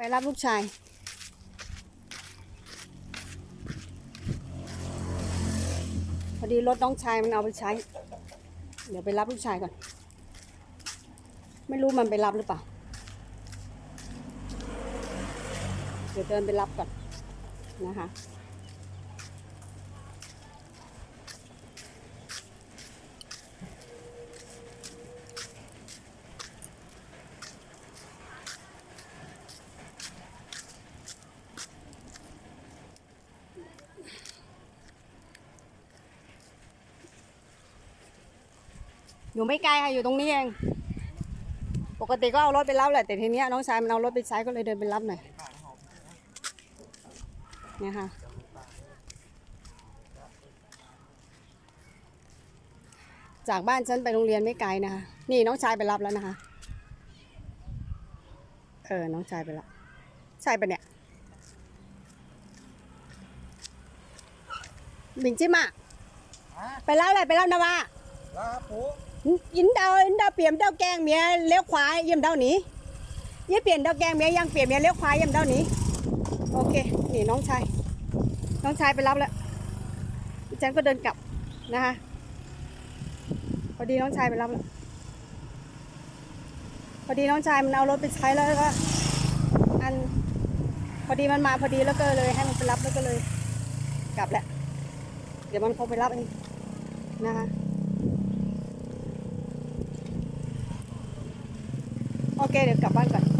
ไปรับลูกชาย พอดีรถน้องชายมันเอาไปใช้ เดี๋ยวไปรับลูกชายก่อน ไม่รู้มันไปรับหรือเปล่า เดี๋ยวเดินไปรับก่อนนะคะ อยู่ไม่ไกลค่ะอยู่ตรงนี้เอง ปกติก็เอารถไปรับแหละแต่ทีเนี้ยน้องชายมันเอารถไปใช้ก็เลยเดินไปรับหน่อยเนี่ยค่ะจากบ้านฉันไปโรงเรียนไม่ไกลนะคะ นี่น้องชายไปรับแล้วนะคะ เออ น้องชายไปละใช่ปะเนี่ยบิงจิมะไปรับอะไรไปรับนะวะลาปูยินเดายินเดาเปลี่ยนเดาแกงเมียเลี้ยวขวาเยี่ยมเดาหนียี่เปลี่ยนเดาแกงเมี ยยังเปลี่ยนเมียเลี้ยวขวาเยี่ยมเดาหนีโอเค นี่น้องชาย น้องชายไปรับแล้วดิฉันก็เดินกลับนะคะพอดีน้องชายไปรับแล้วพอดีน้องชายมันเอารถไปใช้แล้วก็อันพอดีมันมาพอดีแล้วก็เลยให้มันไปรับแล้วก็เลย กลับแหละ เดี๋ยวมันคงไปรับเองนะคะ โอเคเดี๋ยวกลับบ้านก่อน